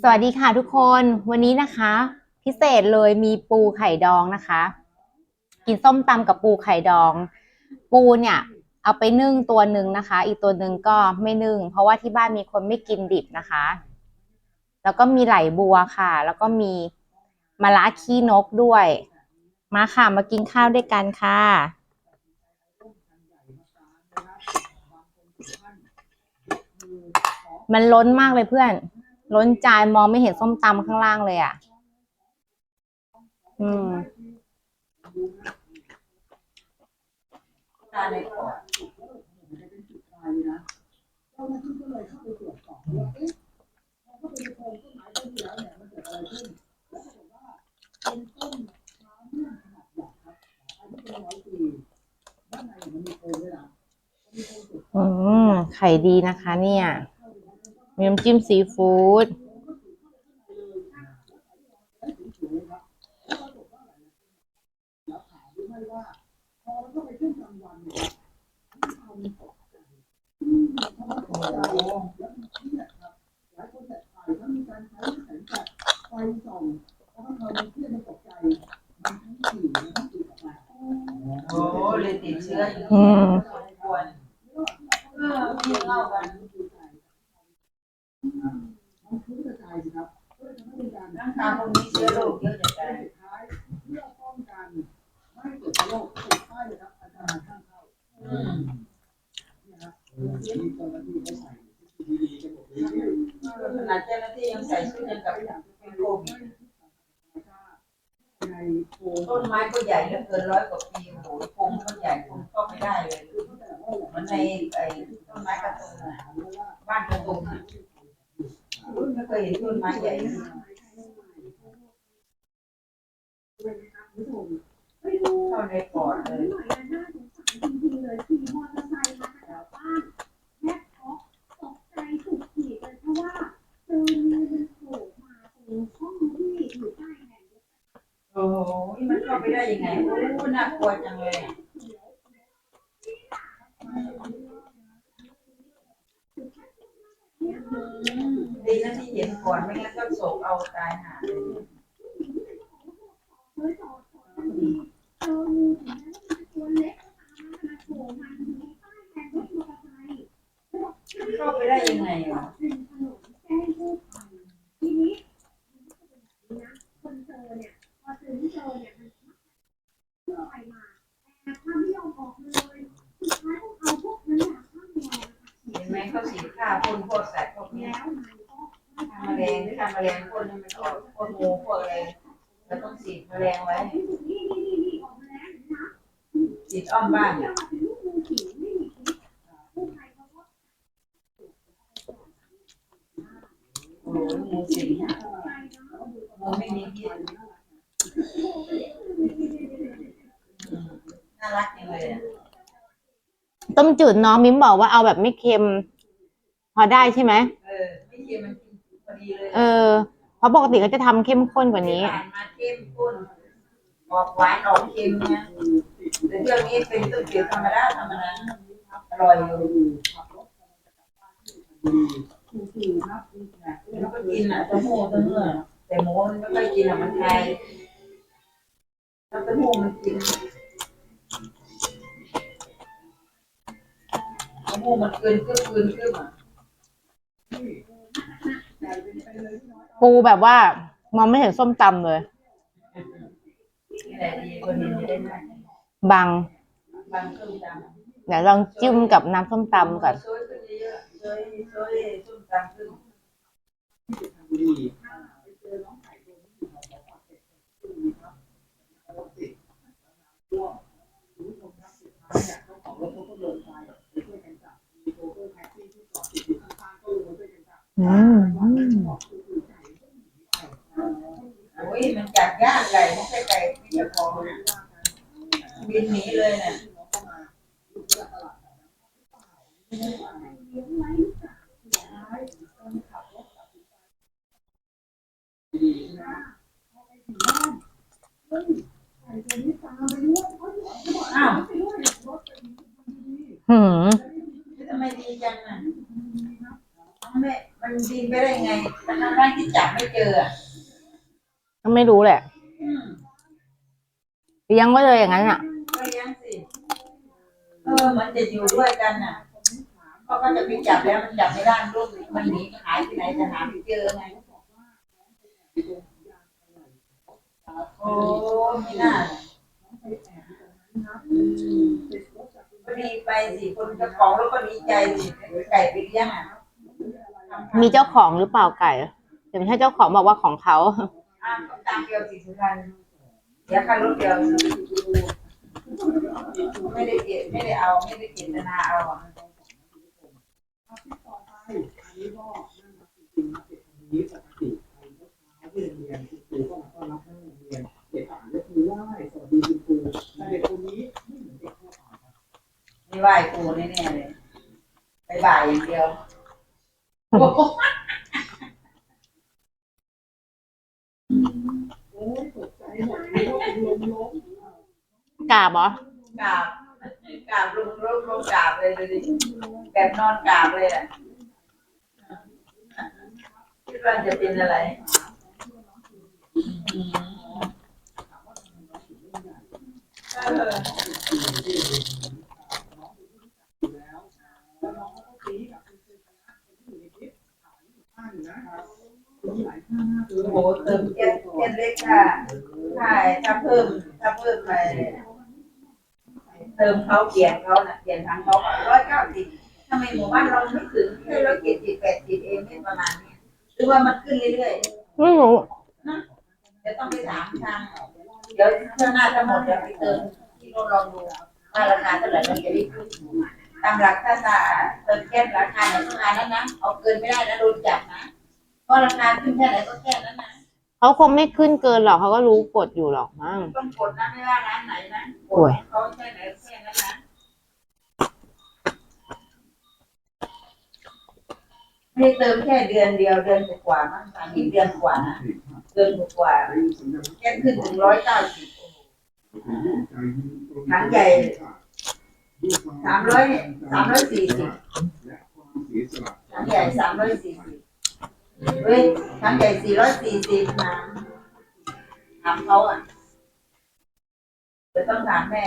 สวัสดีค่ะทุกคนวันนี้นะคะ พิเศษเลยมีปูไข่ดองนะคะ กินส้มตำกับปูไข่ดอง ปูเนี่ย เอาไปนึ่งตัวหนึ่งนะคะ อีกตัวหนึ่งก็ไม่นึ่ง เพราะว่าที่บ้านมีคนไม่กินดิบนะคะ แล้วก็มีไหลบัวค่ะ แล้วก็มีมะระขี้นกด้วย มาค่ะมากินข้าวด้วยกันค่ะมันล้นมากเลยเพื่อน ล้นจานมองไม่เห็นส้มตำข้างล่างเลยอะ อืมตาในปอดอืมไข่ดีนะคะ เนี่ย มีน้ำจิ้มซีฟู้ดโอ้เลยติดเชื้ออยู่อืมสมควรเออมีเล่ากัน ร่างกายคนมีเชื้อโรคเยอะจะตายอืมขนาดเจ้าหน้าที่ยังใส่ชุดยังกับเป็นโควิดต้นไม้ก็ใหญ่เหลือเกินร้อยกว่าปีโอ้โหพงก็ใหญ่พงเข้าไม่ได้เลยเหมือนในไอ้ต้นไม้กระตุงอะบ้านกระตุงอะไม่เคยเห็นต้นไม้ใหญ่ขนาดนี้เข้าในปอดเลย โอ้โหมันเข้าไปได้ยังู้นะปวดจังเลยดีนะที่เห็นก่อนไม่งั้นก็โศกเอาตายหาเลยข้าไปได้ยังไงอะทีนี้นะคนเจอเนี่ยพอเจอที่เจอเนี่ยห็นไหมเขาสีฆ่าพ่นพวกสัตว์พวกนี้ฆ่าแม ลงฆ่าแมลงพ่นให้มันออกพวกงูพวกอะไรเราต้องฉีดแมลงไว้ฉีดอ้อมบ้านเนี่ยโอ้โหงูสิงงูไม่มีพิษน่ารักจังเลยอะต้มจืดน้องมิ้มบอกว่าเอาแบบไม่เค็ม พอได้ใช่ไหมเออไม่เค็มมันกินพอ ดีเลยเออเพราะปกติเขาจะทำเข้มข้นกว่านี้ ผ่านมาเข้มข้นออกหวานออกเค็มนะแต่เรื่องนี้เป็นต้มจืดธรรมดาธรรมดาอร่อยอยู่มันก็กินอะเต้าหู้เต้าเนื้อแต่หมูมันไม่ค่อยกินอะมันไทยถ้าเต้าหู้มันกินเต้าหู้มันเกินก็เกินขึ้นอะ ปูแบบว่ามองไม่เห็นส้มตำเลยนี่แหละดีคนเห็นจะได้ไหมบังบางส้มตำเดี๋ยวลองจิ้มกับน้ำส้มตำก่อน ช่วยขึ้นเยอะๆช่วยช่วยส้มตำขึ้น อืมโอ้ยมันจับยากไก่ไม่ใช่ไก่ที่จะพอนะบินหนีเลยน่ะอ้าวหืมทำไมดีจังน่ะ ม่มันบินไปได้ไงทั้งนั้นที่จับไม่เจออะก็ไม่รู้แหละอืมเลี้ยงไว้เลยอย่างนั้นอะ ก็เลี้ยงสิ เออ มันจะอยู่ด้วยกันน่ะเขาก็จะไปจับแล้วมันจับไม่ได้ลูกมันหนีหายไปไหนจะหาไม่เจอไงโอ้ไม่น่าก็ดีไปสิคนเจ้าของแล้วก็ดีใจสิไก่ไปเลี้ยงอะ มีเจ้าของหรือเปล่าไก่เดี๋ยวให้เจ้าของบอกว่าของเขาอ้าวก็ตามเดียวสิสุพรรณเดี๋ยวค่ารถเดียวไม่ได้เก็บไม่ได้เอาไม่ได้เก็บนาเอาอะ ไม่ไหว้ครูแน่ๆเลยไปบ่ายอย่างเดียว กาบเหรอก ราบกราบลงลงลงกราบ เลยดิแบบนอนกราบเลยอะคิดว่าจะเป็นอะไรเออโอ้โหเติมเจ็ดเจ็ดเล็กค่ะใช่ถ้าเพิ่มถ้าเพิ่มไป เติมเขาเปลี่ยนเขาน่ะเปลี่ยนทางเขาร้อยเก้าสิบทำไมหมู่บ้านเราไม่ถึงแค่ร้อยเจ็ดสิบแปดสิบเองไม่ประมาณเนี้ยหรือว่ามันขึ้นเรื่อยไม่รู้ๆนะเดี๋ยวต้องไปถามทางเดี๋ยวถ้าหน้าจะหมดเดี๋ยวไปเติมที่โรงลองดูว่าราคาเท่าไหร่มันจะได้ขึ้นตามหลักถ้าจะเติมแก๊สราคาไหนราคานั้นนะเอาเกินไม่ได้นะโดนจับนะเพราะราคาขึ้นแค่ไหนก็แค่นั้นนะ เขาคงไม่ขึ้นเกินหรอกเขาก็รู้กฎอยู่หรอกมั้ง ต้องกดนะไม่ว่าร้านไหนนะกโอ้ดยเขาแค่ไหนแค่นั้นนะ ไม่เติมแค่เดือนเดียวเดือนกว่ามั้งสามสิบเดือนกว่านะเดือนกว่าแค่ขึ้นถึงร้อยเก้าสิบถังใหญ่สามร้อยสามร้อยสี่สิบถังใหญ่สามร้อยสี่สิบเฮ้ยถังใหญ่สี่ร้อยสี่สิบนะถามเขาอะจะต้องถามแม่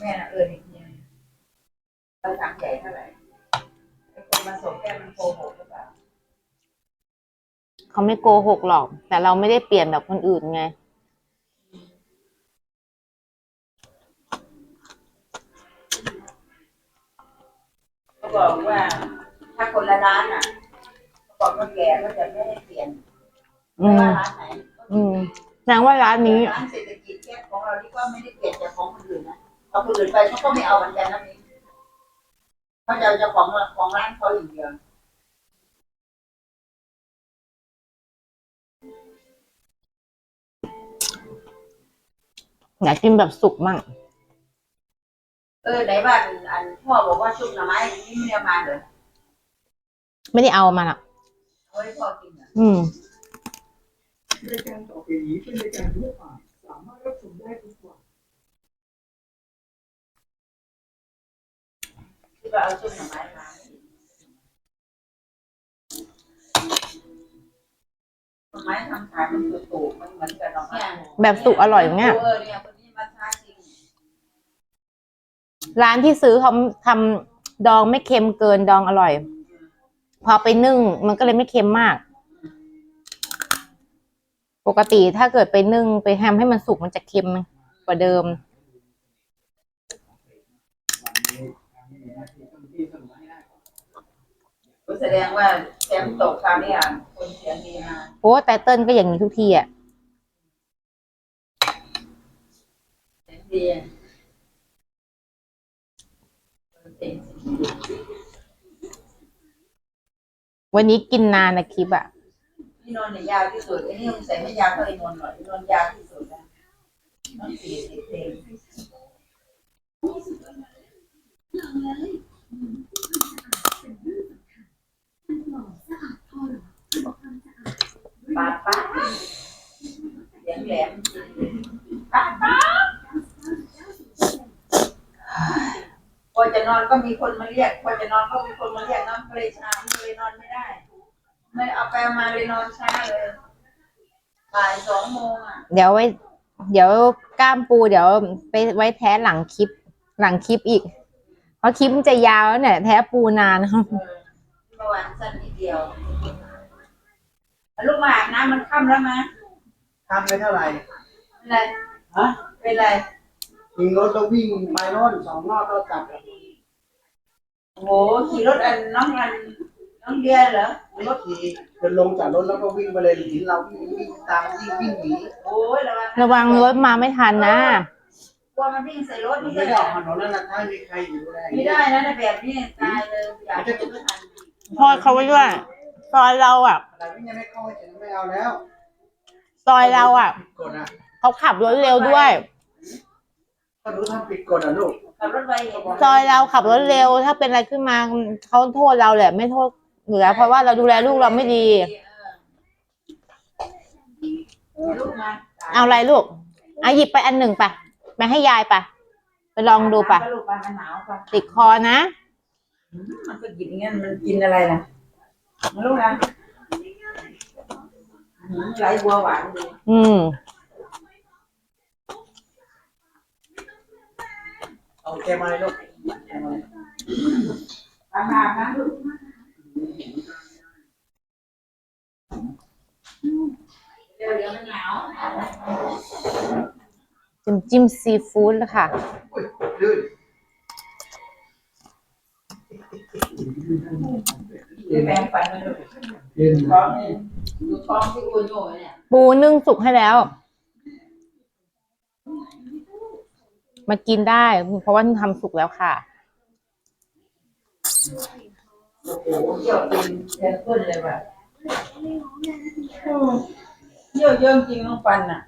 แม่นะเอออีกทีนึงเราถังใหญ่เท่าไหร่ ไอ้คนมาส่งแก้มันโกหกหรือเปล่าเขาไม่โกหกหรอก แต่เราไม่ได้เปลี่ยนแบบคนอื่นไง เขาบอกว่า ถ้าคนละร้านอะเขาบอกว่าแก่ก็จะไม่ให้เปลี่ยนอืไม่ม ว่าร้านไหนอืมแสดงว่าร้านนี้ ร้านเศรษฐกิจแค่ของเราที่ว่าไม่ได้เปลี่ยนจากของคนอื่นนะเอาคนอื่นไปเขาก็ไม่เอาเหมือนกันนะนี่ เขาจะเอาเจ้าของของร้านเขาอย่างเดียวอยากกินแบบสุกมั่งเออไหนว่าอันพ่อบอกว่าชุบหน่อไม้นี่ไม่ได้เอามาเหรอไม่ได้เอามาอะเอาไว้พ่อกินเหรออืม รายการต่อไปนี้เป็นรายการทั่วไป ว่าเอาชุบหน่อไม้มาหน่อไม้ทำขายมันตุ่ๆมันเหมือนกับหน่อไม้แบบสุกอร่อยอย่างเงี้ย เออเนี่ยคนนี้มาท้าจริงร้านที่ซื้อเขาทำดองไม่เค็มเกินดองอร่อย พอไปนึ่ง มันก็เลยไม่เค็มมาก ปกติถ้าเกิดไปนึ่งไปแฮมให้มันสุกมันจะเค็มกว่าเดิม แสดงว่าแชมป์ตกคราวนี้อะคนเสียงดีมาโอ้แต่เติ้ลก็อย่างนี้ทุกทีอะเสียงดีอะเสียงดีวันนี้กินนานนะคลิปอะพี่นนท์เนี่ยยาวที่สุดไอ้นี่มึงใส่ไม่ยาวเท่าไอ้นนท์หรอกไอ้นนท์ยาวที่สุดนะต้องสี่สิบเพลง ปาดปาดเสียงแหลมปาดปาดพอจะนอนก็มีคนมาเรียกพอจะนอนก็มีคนมาเรียกน้ำก็เลยชาก็เลยนอนไม่ได้ ไม่เอาไปเอามาเลยนอนช้าเลยบ่ายสองโมงอะเดี๋ยวไว้ เดี๋ยวกล้ามปูเดี๋ยวไปไว้แท้หลังคลิป หลังคลิปอีก เพราะคลิปมันจะยาวแล้วเนี่ยแท้ปูนานเออเมื่อวานสั้นนิดเดียว ลูกมาอาบน้ำมันค่ำแล้วมั้ยทำไม่เท่าไหร่เป็นไรฮะเป็นไรยิงรถแล้ววิ่งไปโน่นสองรอบก็กลับโอ้โหขี่รถอันน้องอันน้องเดียเหรอรถขี่จนลงจากรถแล้วก็วิ่งไปเลยเห็นเราวิ่งวิ่งตามวิ่งวิ่งหนีโอ้ยระวังระวังรถมาไม่ทันนะ กลัวมันวิ่งใส่รถมันนี่ไม่ได้ได้ออกถนนนั่นนะถ้ามีใครอยู่แลไม่ได้นะในแบบนี้ตายเลยอยากจะไม่ทันพอเขาไว้ด้วย ซอยเราอะแต่วิ่งยังไม่เข้าเฉยไม่เอาแล้วซอยเราอะผิดกฎอะเขาขับรถเร็วด้วยก็รู้ทำผิดกฎอะลูกขับรถไวเห็นซอยเราขับรถเร็ว ถ้าเป็นอะไรขึ้นมาเขาโทษเราแหละ ไม่โทษอยู่แล้วเพราะว่าเราดูแลลูกเราไม่ดี ลูกมาเอาอะไรลูกอะหยิบไปอันหนึ่งไปไปให้ยายไปไปลองดูไปลูกไปมันหนาวไปติดคอนะ มันก็กินงั้นมันกินอะไรล่ะ มาลูกนะไหลบัวหวานดีอืม เอาแกมาเลยลูกแกมาเลยอาบน้ำนะลูกเดี๋ยวเดี๋ยวมันหนาวจิ้มจิ้มซีฟู้ดแล้วค่ะอุ้ยลื่นดู แปรงฟันมาดูลื่นท้องนี่ดูท้องที่อ้วนโย่เนี่ย ปูนึ่งสุกให้แล้ว มากินได้ เพราะว่าทำสุกแล้วค่ะ โอ้โหเยี่ยวเป็นแทนเพื่อนเลยว่ะอืมเยี่ยวเยอะจริงน้องปันน่ะ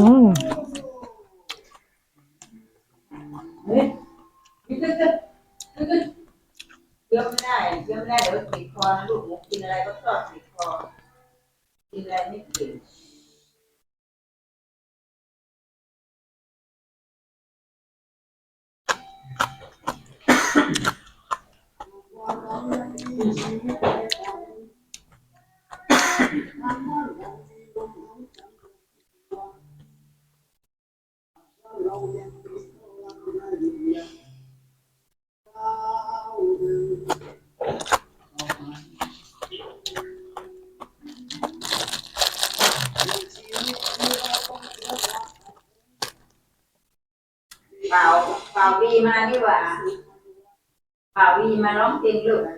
อืมเฮ้ยยึดยึดยึดยึด เคี้ยวไม่ไม่ได้เดี๋ยวติดคอนะลูกหมูกินอะไรก็ชอบติดคอกินอะไรไม่เก่งเปาวีมานี่หว่าป่าวีมาร้องเพลงลูกตั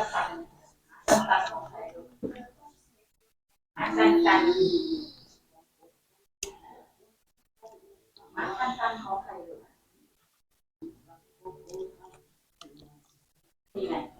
นตันตันตันของใครลูกตันตันตันตันตันของ ใ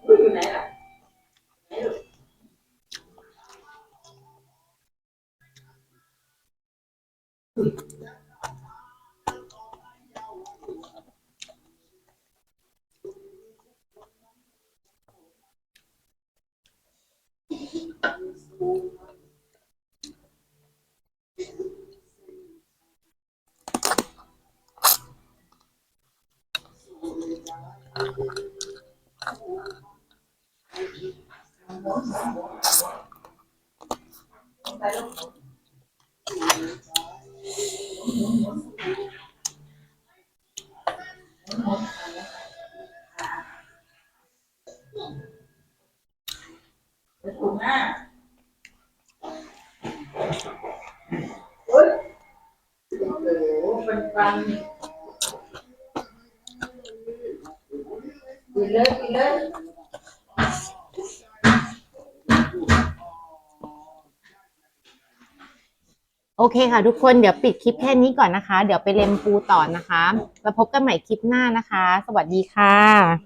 มากโอ้ยโอ้โฟันฟัเลยกิเลยโอเคค่ะทุกคนเดี๋ยวปิดคลิปแค่นี้ก่อนนะคะ เดี๋ยวไปเล็มปูต่อนะคะ แล้วพบกันใหม่คลิปหน้านะคะ สวัสดีค่ะ